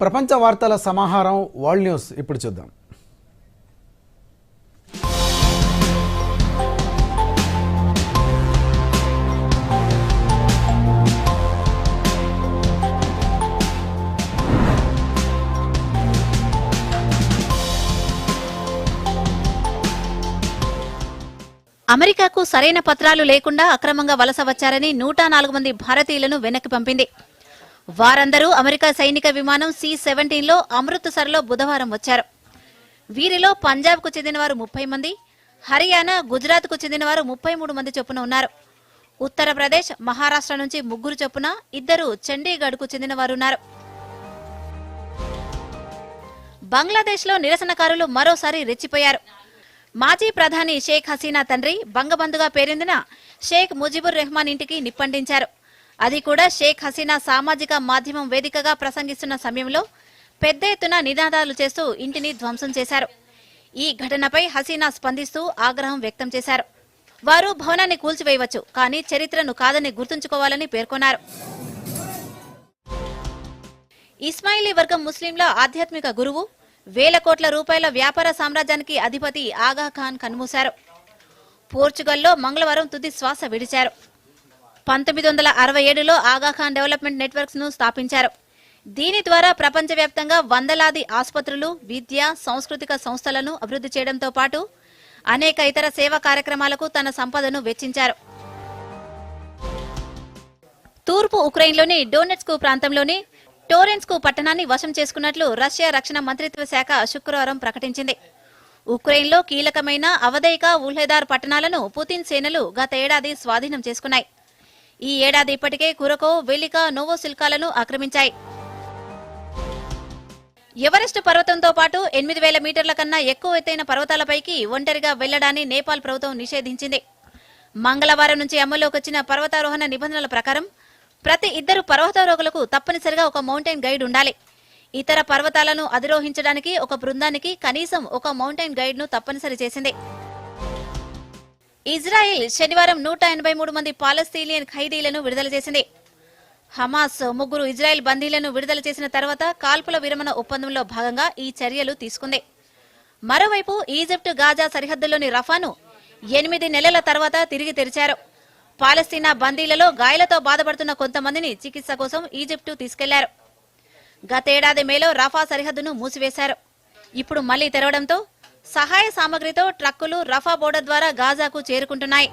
ప్రపంచ వార్తల సమాహారం వరల్డ్ న్యూస్. ఇప్పుడు చూద్దాం. అమెరికాకు సరైన పత్రాలు లేకుండా అక్రమంగా వలస వచ్చారని నూట నాలుగు మంది భారతీయులను వెనక్కి పంపింది. వారందరూ అమెరికా సైనిక విమానం సి సెవెంటీన్లో అమృత్సర్లో బుధవారం వచ్చారు. వీరిలో పంజాబ్కు చెందిన వారు ముప్పై మంది హర్యానా గుజరాత్కు చెందిన వారు ముప్పై మూడు మంది చొప్పున ఉన్నారు. ఉత్తరప్రదేశ్ మహారాష్ట్ర నుంచి ముగ్గురు చొప్పున ఇద్దరు చండీగఢ్కు చెందిన వారున్నారు బంగ్లాదేశ్లో నిరసనకారులు మరోసారి రెచ్చిపోయారు. మాజీ ప్రధాని షేక్ హసీనా తండ్రి బంగబంధుగా పేరొందిన షేక్ ముజిబుర్ రెహమాన్ ఇంటికి నిప్పంటించారు అది కూడా షేక్ హసీనా సామాజిక మాధ్యమం వేదికగా ప్రసంగిస్తున్న సమయంలో పెద్ద ఎత్తున నినాదాలు చేస్తూ ఇంటిని ధ్వంసం చేశారు. ఈ ఘటనపై హసీనా స్పందిస్తూ ఆగ్రహం వ్యక్తం చేశారు. వారు భవనాన్ని కూల్చివేయవచ్చు కానీ చరిత్రను కాదని గుర్తుంచుకోవాలని పేర్కొన్నారు. ఇస్మాయిలీ వర్గం ముస్లింల ఆధ్యాత్మిక గురువు వేల కోట్ల రూపాయల వ్యాపార సామ్రాజ్యానికి అధిపతి ఆగా ఖాన్ కన్మూశారు పోర్చుగల్లో మంగళవారం తుది శ్వాస విడిచారు. పంతొమ్మిది వందల అరవై ఏడులో ఆగాఖాన్ డెవలప్మెంట్ నెట్వర్క్స్ను స్థాపించారు. దీని ద్వారా ప్రపంచవ్యాప్తంగా వందలాది ఆసుపత్రులు విద్య సాంస్కృతిక సంస్థలను అభివృద్ధి చేయడంతో పాటు అనేక ఇతర సేవా కార్యక్రమాలకు తన సంపదను వెచ్చించారు. తూర్పు ఉక్రెయిన్లోని డోనెట్స్కు ప్రాంతంలోని టోరెన్స్కు పట్టణాన్ని వశం చేసుకున్నట్లు రష్యా రక్షణ మంత్రిత్వ శాఖ శుక్రవారం ప్రకటించింది. ఉక్రెయిన్లో కీలకమైన అవధైక ఉల్హెదార్ పట్టణాలను పుతిన్ సేనలు గత ఏడాది స్వాధీనం చేసుకున్నాయి. ఈ ఏడాది ఇప్పటికే కురకో వెలిక నోవోసిల్కాలను ఆక్రమించాయి. ఎవరెస్ట్ పర్వతంతో పాటు ఎనిమిది వేల మీటర్ల కన్నా ఎక్కువ ఎత్తైన పర్వతాలపైకి ఒంటరిగా వెళ్ళడాన్ని నేపాల్ ప్రభుత్వం నిషేధించింది. మంగళవారం నుంచి అమల్లోకి వచ్చిన పర్వతారోహణ నిబంధనల ప్రకారం ప్రతి ఇద్దరు పర్వతారోహకులకు తప్పనిసరిగా ఒక మౌంటైన్ గైడ్ ఉండాలి. ఇతర పర్వతాలను అధిరోహించడానికి ఒక బృందానికి కనీసం ఒక మౌంటైన్ గైడ్ను తప్పనిసరి చేసింది. ఇజ్రాయెల్ శనివారం నూట ఎనభై మూడు మంది పాలస్తీనియన్ ఖైదీలను విడుదల చేసింది. హమాస్ ముగ్గురు ఇజ్రాయెల్ బందీలను విడుదల చేసిన తర్వాత కాల్పుల విరమణ ఒప్పందంలో భాగంగా ఈ చర్యలు తీసుకుంది. మరోవైపు ఈజిప్ట్ గాజా సరిహద్దులోని రఫాను ఎనిమిది నెలల తర్వాత తిరిగి తెరిచారు. పాలస్తీనా బందీలలో గాయాలతో బాధపడుతున్న కొంతమందిని చికిత్స కోసం ఈజిప్టు తీసుకెళ్ళారు. గతేడాది మేలో రఫా సరిహద్దును మూసివేశారు. ఇప్పుడు మళ్ళీ తెరవడంతో సహాయ సామగ్రితో ట్రక్కులు రఫా బోర్డర్ ద్వారా గాజాకు చేరుకుంటున్నాయి.